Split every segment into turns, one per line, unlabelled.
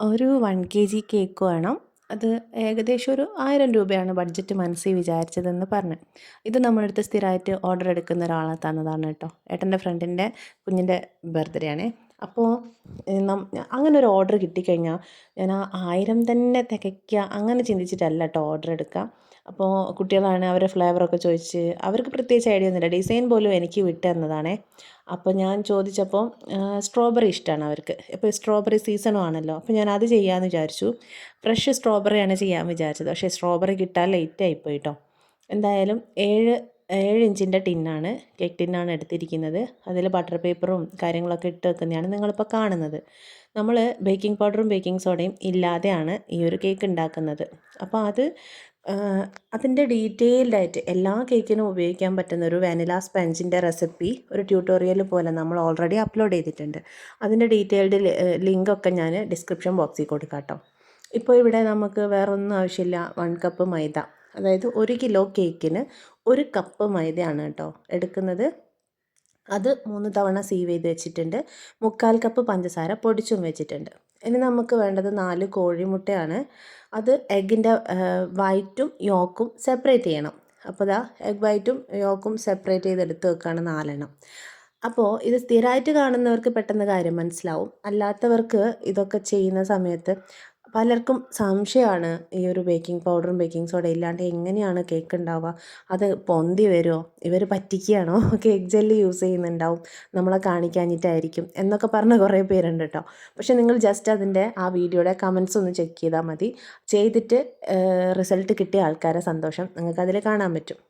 ഒരു one K G cake വേണം. അത് ഏകദേശം ഒരു ആയിരം രൂപയാണ് ബഡ്ജറ്റ് മനസ്സിൽ വിചാരിച്ചതെന്ന് പറഞ്ഞു. ഇത് നമ്മളടുത്ത് സ്ഥിരമായിട്ട് ഓർഡർ എടുക്കുന്ന ഒരാളെ തന്നതാണ് കേട്ടോ. ഏട്ടന്റെ ഫ്രണ്ടിന്റെ കുഞ്ഞിന്റെ ബർത്ത്ഡേ ആണേ. അപ്പോൾ അങ്ങനെ ഒരു ഓർഡർ കിട്ടിക്കഴിഞ്ഞാൽ ഞാൻ ആ ആയിരം തന്നെ തികയ്ക്കുക അങ്ങനെ ചിന്തിച്ചിട്ടല്ല കേട്ടോ ഓർഡർ എടുക്കുക അപ്പോൾ കുട്ടികളാണ് അവരെ ഫ്ലേവറൊക്കെ ചോദിച്ച് അവർക്ക് പ്രത്യേകിച്ച് ഐഡിയ ഒന്നുമില്ല. ഡിസൈൻ പോലും എനിക്ക് വിട്ടുതന്നതാണേ അപ്പോൾ ഞാൻ ചോദിച്ചപ്പോൾ സ്ട്രോബെറി ഇഷ്ടമാണ് അവർക്ക്. ഇപ്പോൾ സ്ട്രോബെറി സീസണും ആണല്ലോ. അപ്പോൾ ഞാൻ അത് ചെയ്യാമെന്ന് വിചാരിച്ചു. ഫ്രഷ് സ്ട്രോബെറിയാണ് ചെയ്യാമെന്ന് വിചാരിച്ചത്. പക്ഷേ സ്ട്രോബെറി കിട്ടാൻ ലേറ്റ് എന്തായാലും ഏഴ് ഏഴ് ഇഞ്ചിന്റെ ടിന്നാണ്. കേക്ക് ടിന്നാണ് എടുത്തിരിക്കുന്നത്. അതിൽ ബട്ടർ പേപ്പറും കാര്യങ്ങളൊക്കെ ഇട്ട് വെക്കുന്നതാണ് നിങ്ങളിപ്പോൾ കാണുന്നത്. നമ്മൾ ബേക്കിംഗ് പൗഡറും ബേക്കിംഗ് സോഡയും ഇല്ലാതെയാണ് ഈ ഒരു കേക്ക് ഉണ്ടാക്കുന്നത്. അപ്പോൾ അത് അതിന്റെ ഡീറ്റെയിൽഡായിട്ട് എല്ലാ കേക്കിനും ഉപയോഗിക്കാൻ പറ്റുന്ന ഒരു വാനില സ്പഞ്ചിന്റെ റെസിപ്പി ഒരു ട്യൂട്ടോറിയൽ പോലെ നമ്മൾ ഓൾറെഡി അപ്ലോഡ് ചെയ്തിട്ടുണ്ട്. അതിന്റെ ഡീറ്റെയിൽഡ് ലിങ്കൊക്കെ ഞാൻ ഡിസ്ക്രിപ്ഷൻ ബോക്സിൽ കൊടുക്കാം കേട്ടോ. ഇപ്പോൾ ഇവിടെ നമുക്ക് വേറൊന്നും ആവശ്യമില്ല. വൺ കപ്പ് മൈദ. അതായത് ഒരു കിലോ കേക്കിന് ഒരു കപ്പ് മൈദയാണ് കേട്ടോ എടുക്കുന്നത്. അത് മൂന്ന് തവണ സീവ് ചെയ്ത് വെച്ചിട്ടുണ്ട്. മുക്കാൽ കപ്പ് പഞ്ചസാര പൊടിച്ചും വെച്ചിട്ടുണ്ട്. ഇനി നമുക്ക് വേണ്ടത് നാല് കോഴിമുട്ടയാണ്. അത് എഗ്ഗിന്റെ വൈറ്റും യോക്കും സെപ്പറേറ്റ് ചെയ്യണം. അപ്പോൾ ഇതാ എഗ് വൈറ്റും യോക്കും സെപ്പറേറ്റ് ചെയ്ത് എടുത്ത് വെക്കുകയാണ് നാലെണ്ണം. അപ്പോൾ ഇത് സ്ഥിരമായിട്ട് കാണുന്നവർക്ക് പെട്ടെന്ന് കാര്യം മനസ്സിലാവും. അല്ലാത്തവർക്ക് ഇതൊക്കെ ചെയ്യുന്ന സമയത്ത് പലർക്കും സംശയമാണ് ഈ ഒരു ബേക്കിംഗ് പൗഡറും ബേക്കിംഗ് സോഡ ഇല്ലാണ്ട് എങ്ങനെയാണ് കേക്ക് ഉണ്ടാവുക അത് പൊന്തി വരുമോ ഇവർ പറ്റിക്കുകയാണോ? കേക്ക് ജെല്ലി യൂസ് ചെയ്യുന്നുണ്ടാവും. നമ്മളെ കാണിക്കാഞ്ഞിട്ടായിരിക്കും എന്നൊക്കെ പറഞ്ഞ കുറേ പേരുണ്ട് കേട്ടോ പക്ഷേ നിങ്ങൾ ജസ്റ്റ് അതിന്റെ ആ വീഡിയോയുടെ കമൻസ് ഒന്ന് ചെക്ക് ചെയ്താൽ മതി. ചെയ്തിട്ട് റിസൾട്ട് കിട്ടിയ ആൾക്കാരെ സന്തോഷം നിങ്ങൾക്ക് അതിൽ കാണാൻ പറ്റും.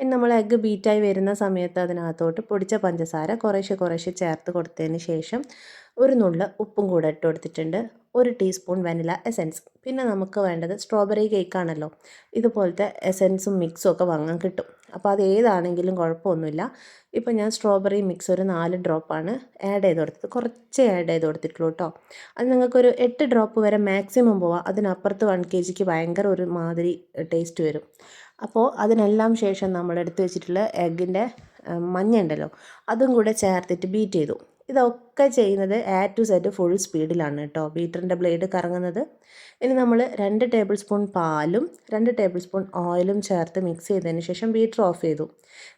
ഇനി നമ്മൾ എഗ്ഗ് ബീറ്റായി വരുന്ന സമയത്ത് അതിനകത്തോട്ട് പൊടിച്ച പഞ്ചസാര കുറേശ്ശെ കുറേശ്ശെ ചേർത്ത് കൊടുത്തതിന് ശേഷം ഒരു നുള്ള് ഉപ്പും കൂടെ ഇട്ട് കൊടുത്തിട്ടുണ്ട്. ഒരു ടീസ്പൂൺ വനില എസെൻസ്. പിന്നെ നമുക്ക് വേണ്ടത് സ്ട്രോബെറി കേക്കാണല്ലോ ഇതുപോലത്തെ എസെൻസും മിക്സും ഒക്കെ വാങ്ങാൻ കിട്ടും. അപ്പോൾ അത് ഏതാണെങ്കിലും കുഴപ്പമൊന്നുമില്ല. ഇപ്പോൾ ഞാൻ സ്ട്രോബെറി മിക്സ് ഒരു നാല് ഡ്രോപ്പാണ് ആഡ് ചെയ്ത് കൊടുത്തത്. കുറച്ച് ആഡ് ചെയ്ത് കൊടുത്തിട്ടുള്ളൂ കേട്ടോ. അത് നിങ്ങൾക്കൊരു എട്ട് ഡ്രോപ്പ് വരെ മാക്സിമം പോവാം. അതിനപ്പുറത്ത് വൺ കെ ജിക്ക് ഭയങ്കര ഒരു മാതിരി ടേസ്റ്റ് വരും. അപ്പോൾ അതിനെല്ലാം ശേഷം നമ്മൾ എടുത്ത് വെച്ചിട്ടുള്ള എഗ്ഗിന്റെ മഞ്ഞ ഉണ്ടല്ലോ. അതും കൂടെ ചേർത്തിട്ട് ബീറ്റ് ചെയ്തു. ഇതൊക്കെ ചെയ്യുന്നത് എ ടു സെറ്റ് ഫുൾ സ്പീഡിലാണ് കേട്ടോ ബീറ്ററിന്റെ ബ്ലേഡ് കറങ്ങുന്നത്. ഇനി നമ്മൾ രണ്ട് ടേബിൾ സ്പൂൺ പാലും രണ്ട് ടേബിൾ സ്പൂൺ ഓയിലും ചേർത്ത് മിക്സ് ചെയ്തതിന് ശേഷം ബീറ്റർ ഓഫ് ചെയ്തു.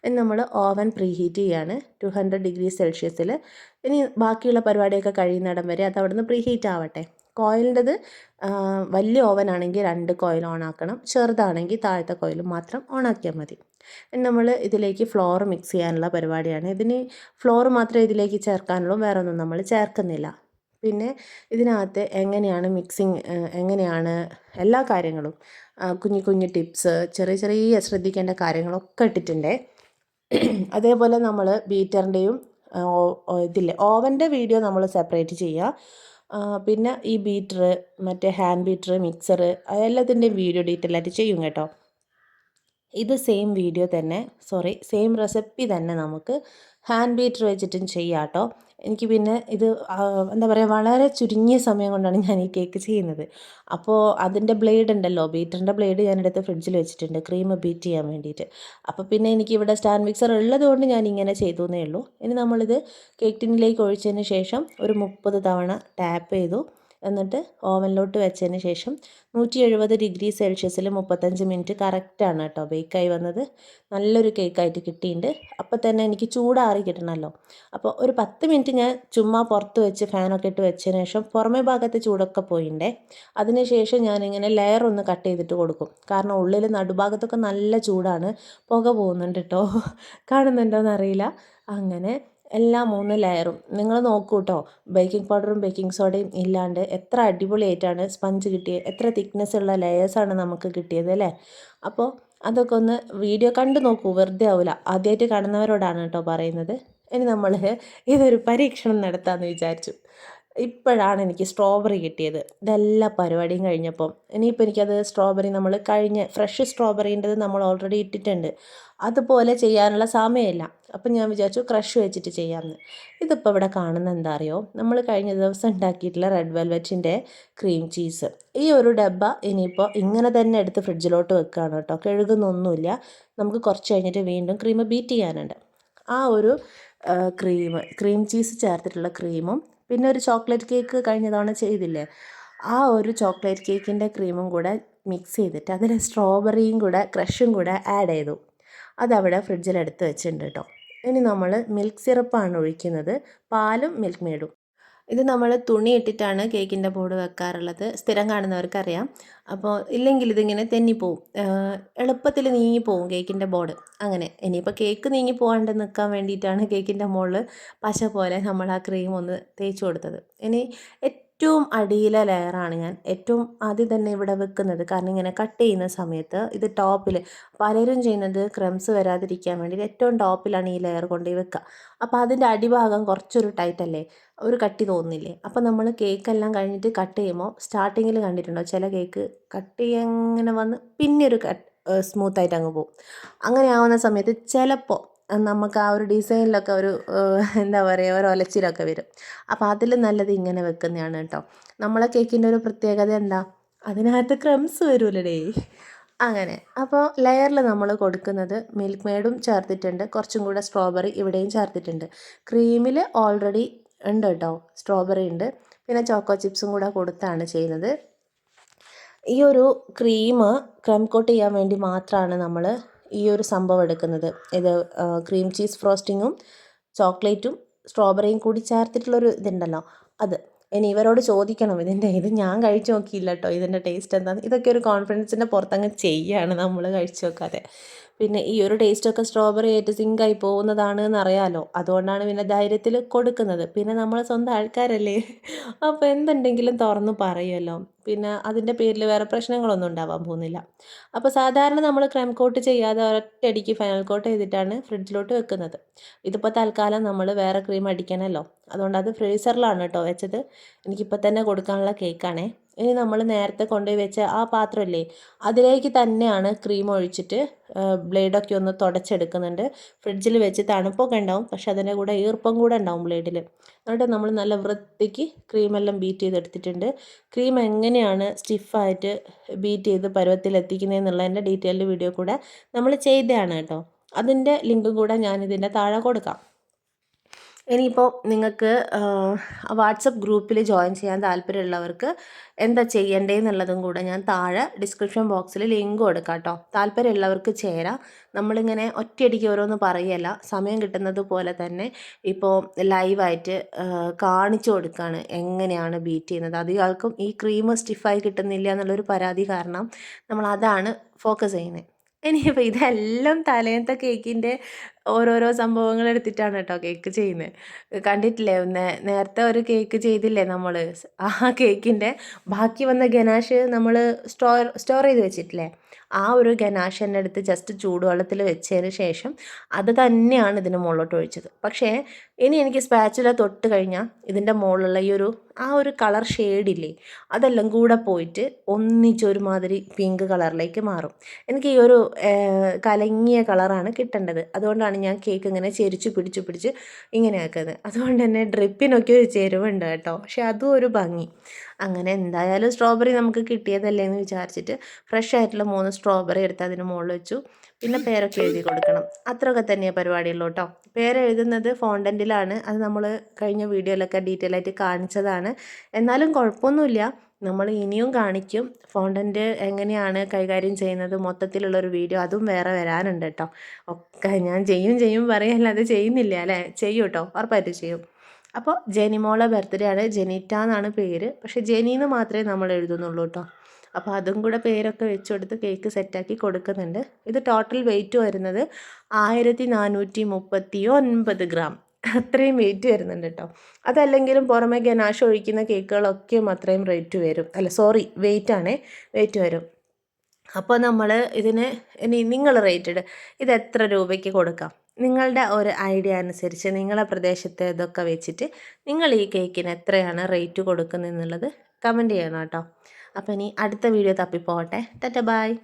ഇനി നമ്മൾ ഓവൻ പ്രീ ഹീറ്റ് ചെയ്യാണ്. ടു ഹൺഡ്രഡ് ഡിഗ്രി സെൽഷ്യസിൽ ഇനി ബാക്കിയുള്ള പരിപാടിയൊക്കെ കഴിയുന്നിടം വരെ അത് അവിടുന്ന് പ്രീ ഹീറ്റ് ആവട്ടെ കോയിലിന്റെത് വലിയ ഓവൻ ആണെങ്കിൽ രണ്ട് കോയിൽ ഓൺ ആക്കണം. ചെറുതാണെങ്കിൽ താഴത്തെ കോയിൽ മാത്രം ഓണാക്കിയാൽ മതി. നമ്മൾ ഇതിലേക്ക് ഫ്ലോർ മിക്സ് ചെയ്യാനുള്ള പരിപാടിയാണ്. ഇതിന് ഫ്ലോർ മാത്രമേ ഇതിലേക്ക് ചേർക്കാനുള്ളൂ വേറെ ഒന്നും നമ്മൾ ചേർക്കുന്നില്ല. പിന്നെ ഇതിനകത്ത് എങ്ങനെയാണ് മിക്സിങ് എങ്ങനെയാണ് എല്ലാ കാര്യങ്ങളും കുഞ്ഞു കുഞ്ഞു ടിപ്സ് ചെറിയ ചെറിയ ശ്രദ്ധിക്കേണ്ട കാര്യങ്ങളൊക്കെ ഇട്ടിട്ടുണ്ട്. അതേപോലെ നമ്മൾ ബീറ്ററിന്റെയും ഇതില്ല ഓവന്റെ വീഡിയോ നമ്മൾ സെപ്പറേറ്റ് ചെയ്യുക. പിന്നെ ഈ ബീറ്റർ മറ്റേ ഹാൻഡ് ബീറ്റർ മിക്സർ എല്ലാത്തിന്റെയും വീഡിയോ ഡീറ്റെയിൽ ആയിട്ട് ചെയ്യും കേട്ടോ. ഇത് സെയിം വീഡിയോ തന്നെ സോറി സെയിം റെസിപ്പി തന്നെ നമുക്ക് ഹാൻഡ് ബീറ്റർ വെച്ചിട്ടും ചെയ്യാം കേട്ടോ എനിക്ക് പിന്നെ ഇത് എന്താ പറയുക വളരെ ചുരുങ്ങിയ സമയം കൊണ്ടാണ് ഞാൻ ഈ കേക്ക് ചെയ്യുന്നത്. അപ്പോൾ അതിന്റെ ബ്ലേഡ് ഉണ്ടല്ലോ ബീറ്ററിന്റെ ബ്ലേഡ് ഞാൻ എടുത്ത് ഫ്രിഡ്ജിൽ വെച്ചിട്ടുണ്ട് ക്രീം ബീറ്റ് ചെയ്യാൻ വേണ്ടിയിട്ട്. അപ്പോൾ പിന്നെ എനിക്ക് ഇവിടെ സ്റ്റാൻഡ് മിക്സർ ഉള്ളതുകൊണ്ട് ഞാൻ ഇങ്ങനെ ചെയ്തു എന്നേ ഉള്ളൂ. ഇനി നമ്മളിത് കേക്ക് ടിന്നിലേക്ക് ഒഴിച്ചതിന് ശേഷം ഒരു മുപ്പത് തവണ ടാപ്പ് ചെയ്തു. എന്നിട്ട് ഓവനിലോട്ട് വെച്ചതിന് ശേഷം നൂറ്റി എഴുപത് ഡിഗ്രി സെൽഷ്യസിൽ മുപ്പത്തഞ്ച് മിനിറ്റ് കറക്റ്റാണ് കേട്ടോ. ബേക്കായി വന്നത്. നല്ലൊരു കേക്കായിട്ട് കിട്ടിയിട്ടുണ്ട്. അപ്പോൾ തന്നെ എനിക്ക് ചൂടാറി കിട്ടണമല്ലോ. അപ്പോൾ ഒരു പത്ത് മിനിറ്റ് ഞാൻ ചുമ്മാ പുറത്ത് വെച്ച് ഫാനൊക്കെ ഇട്ട് വെച്ചതിന് ശേഷം പുറമേ ഭാഗത്തെ ചൂടൊക്കെ പോയിണ്ടേ അതിനുശേഷം ഞാനിങ്ങനെ ലെയർ ഒന്ന് കട്ട് ചെയ്തിട്ട് കൊടുക്കും. കാരണം ഉള്ളിൽ നടുഭാഗത്തൊക്കെ നല്ല ചൂടാണ്. പുക പോകുന്നുണ്ട് കേട്ടോ. കാണുന്നുണ്ടോയെന്നറിയില്ല അങ്ങനെ എല്ലാ മൂന്ന് ലെയറും. നിങ്ങൾ നോക്കൂ കേട്ടോ ബേക്കിംഗ് പൗഡറും ബേക്കിംഗ് സോഡയും ഇല്ലാണ്ട് എത്ര അടിപൊളിയായിട്ടാണ് സ്പഞ്ച് കിട്ടിയത്. എത്ര തിക്നെസ് ഉള്ള ലെയേഴ്സാണ് നമുക്ക് കിട്ടിയത് അല്ലേ? അപ്പോൾ അതൊക്കെ ഒന്ന് വീഡിയോ കണ്ടു നോക്കൂ. വെറുതെ ആവില്ല ആദ്യമായിട്ട് കാണുന്നവരോടാണ് കേട്ടോ പറയുന്നത്. ഇനി നമ്മൾ ഇതൊരു പരീക്ഷണം നടത്താമെന്ന് വിചാരിച്ചു. ഇപ്പോഴാണ് എനിക്ക് സ്ട്രോബെറി കിട്ടിയത്. ഇതെല്ലാ പരിപാടിയും കഴിഞ്ഞപ്പം. ഇനിയിപ്പോൾ എനിക്കത് സ്ട്രോബെറി നമ്മൾ കഴിഞ്ഞ ഫ്രഷ് സ്ട്രോബെറീന്റെത് നമ്മൾ ഓൾറെഡി ഇട്ടിട്ടുണ്ട്. അതുപോലെ ചെയ്യാനുള്ള സമയമില്ല. അപ്പം ഞാൻ വിചാരിച്ചു ക്രഷ് വെച്ചിട്ട് ചെയ്യാമെന്ന് ഇതിപ്പോൾ ഇവിടെ കാണുന്ന എന്താ അറിയോ? നമ്മൾ കഴിഞ്ഞ ദിവസം ഉണ്ടാക്കിയിട്ടുള്ള റെഡ് വെൽവെറ്റിന്റെ ക്രീം ചീസ് ഈ ഒരു ഡബ്ബ ഇനിയിപ്പോൾ ഇങ്ങനെ തന്നെ എടുത്ത് ഫ്രിഡ്ജിലോട്ട് വെക്കുകയാണ് കേട്ടോ. കഴുകുന്നൊന്നുമില്ല. നമുക്ക് കുറച്ച് കഴിഞ്ഞിട്ട് വീണ്ടും ക്രീം ബീറ്റ് ചെയ്യാനുണ്ട്. ആ ഒരു ക്രീം ക്രീം ചീസ് ചേർത്തിട്ടുള്ള ക്രീമും പിന്നെ ഒരു ചോക്ലേറ്റ് കേക്ക് കഴിഞ്ഞ തവണ ചെയ്തില്ലേ? ആ ഒരു ചോക്ലേറ്റ് കേക്കിന്റെ ക്രീമും കൂടെ മിക്സ് ചെയ്തിട്ട് അതിൽ സ്ട്രോബെറിയും കൂടെ ക്രഷും കൂടെ ആഡ് ചെയ്തു. അതവിടെ ഫ്രിഡ്ജിലെടുത്ത് വെച്ചിട്ടുണ്ട് കേട്ടോ ഇനി നമ്മൾ മിൽക്ക് സിറപ്പാണ് ഒഴിക്കുന്നത്. പാലും മിൽക്ക് മെയ്ഡും ഇത് നമ്മൾ തുണി ഇട്ടിട്ടാണ് കേക്കിന്റെ ബോർഡ് വെക്കാറുള്ളത്. സ്ഥിരം കാണുന്നവർക്കറിയാം. അപ്പോൾ ഇല്ലെങ്കിൽ ഇതിങ്ങനെ തെന്നിപ്പോവും. എളുപ്പത്തിൽ നീങ്ങിപ്പോവും കേക്കിന്റെ ബോർഡ്. അങ്ങനെ. ഇനിയിപ്പോൾ കേക്ക് നീങ്ങി പോകാണ്ട് നിൽക്കാൻ വേണ്ടിയിട്ടാണ് കേക്കിന്റെ മുകളിൽ പശ പോലെ നമ്മൾ ആ ക്രീം ഒന്ന് തേച്ച് കൊടുത്തത്. ഇനി ഏറ്റവും അടിയിലെ ലെയറാണ് ഞാൻ ഏറ്റവും ആദ്യം തന്നെ ഇവിടെ വെക്കുന്നത്. കാരണം ഇങ്ങനെ കട്ട് ചെയ്യുന്ന സമയത്ത് ഇത് ടോപ്പിൽ പലരും ചെയ്യുന്നത് ക്രംസ് വരാതിരിക്കാൻ വേണ്ടി ഏറ്റവും ടോപ്പിലാണ് ഈ ലെയർ കൊണ്ട് വെക്കുക അപ്പോൾ അതിന്റെ അടിഭാഗം കുറച്ചൊരു ടൈറ്റല്ലേ ഒരു കട്ടി തോന്നില്ലേ അപ്പോൾ നമ്മൾ കേക്കെല്ലാം കഴിഞ്ഞിട്ട് കട്ട് ചെയ്യുമ്പോൾ സ്റ്റാർട്ടിങ്ങിൽ കണ്ടിട്ടുണ്ടോ? ചില കേക്ക് കട്ട് ചെയ്യാൻ വന്ന് പിന്നെ ഒരു കട്ട് സ്മൂത്തായിട്ട് അങ്ങ് പോകും. അങ്ങനെ ആവുന്ന സമയത്ത് ചിലപ്പോൾ നമുക്ക് ആ ഒരു ഡിസൈനിലൊക്കെ ഒരു എന്താ പറയുക ഒരു ഒലച്ചിലൊക്കെ വരും. അപ്പോൾ അതിൽ നല്ലത് ഇങ്ങനെ വെക്കുന്നതാണ് കേട്ടോ. നമ്മളെ കേക്കിന്റെ ഒരു പ്രത്യേകത എന്താ? അതിനകത്ത് ക്രംസ് വരൂലടേ. അങ്ങനെ. അപ്പോൾ ലെയറിൽ നമ്മൾ കൊടുക്കുന്നത് മിൽക്ക് മെയ്ഡും ചേർത്തിട്ടുണ്ട്. കുറച്ചും കൂടെ സ്ട്രോബെറി ഇവിടെയും ചേർത്തിട്ടുണ്ട്. ക്രീമിൽ ഓൾറെഡി ഉണ്ട് കേട്ടോ. സ്ട്രോബെറി ഉണ്ട്. പിന്നെ ചോക്കോ ചിപ്സും കൂടെ കൊടുത്താണ് ചെയ്യുന്നത്. ഈ ഒരു ക്രീം ക്രം കോട്ട് ചെയ്യാൻ വേണ്ടി മാത്രമാണ് നമ്മൾ ഈ ഒരു സംഭവം എടുക്കുന്നത്. ഇത് ക്രീം ചീസ് ഫ്രോസ്റ്റിങ്ങും ചോക്ലേറ്റും സ്ട്രോബെറിയും കൂടി ചേർത്തിട്ടുള്ളൊരു ഇതുണ്ടല്ലോ. അത്. ഇനി ഇവരോട് ചോദിക്കണം ഇതിന്റെ ഇത് ഞാൻ കഴിച്ചു നോക്കിയില്ല കേട്ടോ ഇതിന്റെ ടേസ്റ്റ് എന്താണ് ഇതൊക്കെ ഒരു കോൺഫിഡൻസിന്റെ പുറത്തങ്ങ് ചെയ്യുകയാണ് നമ്മൾ കഴിച്ചു നോക്കാതെ. പിന്നെ ഈ ഒരു ടേസ്റ്റൊക്കെ സ്ട്രോബെറി ആയിട്ട് സിങ്കായി പോകുന്നതാണ് അറിയാമല്ലോ അതുകൊണ്ടാണ് പിന്നെ ധൈര്യത്തിൽ കൊടുക്കുന്നത്. പിന്നെ നമ്മൾ സ്വന്തം ആൾക്കാരല്ലേ? അപ്പോൾ എന്തുണ്ടെങ്കിലും തുറന്നു പറയുമല്ലോ. പിന്നെ അതിന്റെ പേരിൽ വേറെ പ്രശ്നങ്ങളൊന്നും ഉണ്ടാവാൻ പോകുന്നില്ല. അപ്പോൾ സാധാരണ നമ്മൾ ക്രം കോട്ട് ചെയ്യാതെ ഒരൊറ്റയടിക്ക് ഫൈനൽ കോട്ട് ചെയ്തിട്ടാണ് ഫ്രിഡ്ജിലോട്ട് വെക്കുന്നത്. ഇതിപ്പോൾ തൽക്കാലം നമ്മൾ വേറെ ക്രീം അടിക്കണമല്ലോ. അതുകൊണ്ട് അത് ഫ്രീസറിലാണ് കേട്ടോ വെച്ചത്. എനിക്കിപ്പോൾ തന്നെ കൊടുക്കാനുള്ള കേക്കാണേ ഇനി നമ്മൾ നേരത്തെ കൊണ്ടുപോയി വെച്ച ആ പാത്രമല്ലേ അതിലേക്ക് തന്നെയാണ് ക്രീം ഒഴിച്ചിട്ട് ബ്ലേഡൊക്കെ ഒന്ന് തുടച്ചെടുക്കുന്നുണ്ട്. ഫ്രിഡ്ജിൽ വെച്ച് തണുപ്പൊക്കെ ഉണ്ടാവും പക്ഷെ അതിന്റെ കൂടെ ഈർപ്പം കൂടെ ഉണ്ടാവും ബ്ലേഡിൽ എന്നിട്ട് നമ്മൾ നല്ല വൃത്തിക്ക് ക്രീമെല്ലാം ബീറ്റ് ചെയ്തെടുത്തിട്ടുണ്ട്. ക്രീം എങ്ങനെയാണ് സ്റ്റിഫായിട്ട് ബീറ്റ് ചെയ്ത് പരുവത്തിൽ എത്തിക്കുന്നതെന്നുള്ളതിന്റെ ഡീറ്റെയിൽഡ് വീഡിയോ കൂടെ നമ്മൾ ചെയ്തതാണ് കേട്ടോ. അതിന്റെ ലിങ്കും കൂടെ ഞാനിതിന്റെ താഴെ കൊടുക്കാം. ഇനിയിപ്പോൾ നിങ്ങൾക്ക് വാട്സപ്പ് ഗ്രൂപ്പിൽ ജോയിൻ ചെയ്യാൻ താല്പര്യമുള്ളവർക്ക് എന്താ ചെയ്യേണ്ടതെന്നുള്ളതും കൂടെ ഞാൻ താഴെ ഡിസ്ക്രിപ്ഷൻ ബോക്സിൽ ലിങ്ക് കൊടുക്കാം കേട്ടോ താല്പര്യമുള്ളവർക്ക് ചേരാം. നമ്മളിങ്ങനെ ഒറ്റയടിക്ക് ഓരോന്ന് പറയല്ല. സമയം കിട്ടുന്നത് പോലെ തന്നെ ഇപ്പോൾ ലൈവായിട്ട് കാണിച്ചു കൊടുക്കുകയാണ് എങ്ങനെയാണ് ബീറ്റ് ചെയ്യുന്നത്. അധികം ഈ ക്രീം സ്റ്റിഫായി കിട്ടുന്നില്ല എന്നുള്ളൊരു പരാതി കാരണം നമ്മൾ അതാണ് ഫോക്കസ് ചെയ്യുന്നത്. ഇനിയിപ്പോൾ ഇതെല്ലാം തലേന്നത്തെ കേക്കിന്റെ ഓരോരോ സംഭവങ്ങൾ എടുത്തിട്ടാണ് കേട്ടോ കേക്ക് ചെയ്യുന്നത് കണ്ടിട്ടില്ലേ? നേരത്തെ ഒരു കേക്ക് ചെയ്തില്ലേ നമ്മൾ ആ കേക്കിന്റെ ബാക്കി വന്ന ഗനാഷ് നമ്മൾ സ്റ്റോർ സ്റ്റോർ ചെയ്ത് വെച്ചിട്ടില്ലേ? ആ ഒരു ഗനാഷ് അടുത്ത് ജസ്റ്റ് ചൂടുവെള്ളത്തിൽ വെച്ചതിന് ശേഷം അത് തന്നെയാണ് ഇതിന്റെ മുകളിലോട്ട് ഒഴിച്ചത്. പക്ഷേ ഇനി എനിക്ക് സ്പാച്ചുല തൊട്ട് കഴിഞ്ഞാൽ ഇതിന്റെ മുകളിലുള്ള ഈ ഒരു ആ ഒരു കളർ ഷെയ്ഡില്ലേ അതെല്ലാം കൂടെ പോയിട്ട് ഒന്നിച്ചൊരുമാതിരി പിങ്ക് കളറിലേക്ക് മാറും. എനിക്ക് ഈ ഒരു കലങ്ങിയ കളറാണ് കിട്ടേണ്ടത്. അതുകൊണ്ടാണ് ഞാൻ കേക്ക് ഇങ്ങനെ ചെരിച്ചു പിടിച്ചു പിടിച്ച് ഇങ്ങനെ ആക്കുന്നത് അതുകൊണ്ട് തന്നെ ഡ്രിപ്പിനൊക്കെ ഒരു ചെരുവുണ്ട് കേട്ടോ. പക്ഷെ അതും ഒരു ഭംഗി. അങ്ങനെ എന്തായാലും സ്ട്രോബെറി നമുക്ക് കിട്ടിയതല്ലേ എന്ന് വിചാരിച്ചിട്ട് ഫ്രഷ് ആയിട്ടുള്ള മൂന്ന് സ്ട്രോബെറി എടുത്ത് അതിന് മുകളിൽ വെച്ചു. പിന്നെ പേരൊക്കെ എഴുതി കൊടുക്കണം. അത്രയൊക്കെ തന്നെയാണ് പരിപാടിയുള്ളൂ കേട്ടോ പേരെഴുതുന്നത് ഫോണ്ടന്റിലാണ് അത് നമ്മൾ കഴിഞ്ഞ വീഡിയോയിലൊക്കെ ഡീറ്റെയിൽ ആയിട്ട് കാണിച്ചതാണ്. എന്നാലും കുഴപ്പമൊന്നുമില്ല. നമ്മൾ ഇനിയും കാണിക്കും. ഫോണ്ടന്റ് എങ്ങനെയാണ് കൈകാര്യം ചെയ്യുന്നത് മൊത്തത്തിലുള്ളൊരു വീഡിയോ അതും വേറെ വരാനുണ്ട് കേട്ടോ ഒക്കെ ഞാൻ ചെയ്യും ചെയ്യും പറയല്ലാതെ ചെയ്യുന്നില്ല അല്ലേ? ചെയ്യൂ കേട്ടോ ഉറപ്പായിട്ട് ചെയ്യും. അപ്പോൾ ജെനിമോളെ ബർത്ത്ഡേ ആണ്. ജെനിറ്റ എന്നാണ് പേര്. പക്ഷേ ജെനി എന്ന് മാത്രമേ നമ്മൾ എഴുതുന്നുള്ളൂ കേട്ടോ അപ്പോൾ അതും കൂടെ പേരൊക്കെ വെച്ച് കൊടുത്ത് കേക്ക് സെറ്റാക്കി കൊടുക്കുന്നുണ്ട്. ഇത് ടോട്ടൽ വെയിറ്റ് വരുന്നത് ആയിരത്തി നാനൂറ്റി മുപ്പത്തി ഒൻപത് ഗ്രാം അത്രയും വെയിറ്റ് വരുന്നുണ്ട് കേട്ടോ അതല്ലെങ്കിലും പുറമെ ഗനാഷ് ഒഴിക്കുന്ന കേക്കുകളൊക്കെയും അത്രയും റേറ്റ് വരും. അല്ല സോറി വെയിറ്റ് ആണ് വെയിറ്റ് വരും. അപ്പോൾ നമ്മൾ ഇതിന് ഇനി നിങ്ങൾ റേറ്റഡ് ഇത് എത്ര രൂപയ്ക്ക് കൊടുക്കാം? നിങ്ങളുടെ ഒരു ഐഡിയ അനുസരിച്ച് നിങ്ങളുടെ പ്രദേശത്തെ ഇതൊക്കെ വെച്ചിട്ട് നിങ്ങൾ ഈ കേക്കിന് എത്രയാണ് റേറ്റ് കൊടുക്കുന്നത് എന്നുള്ളത് കമന്റ് ചെയ്യണം കേട്ടോ. അപ്പോൾ ഇനി അടുത്ത വീഡിയോ തപ്പിപ്പോട്ടെ ടാറ്റ ബായ്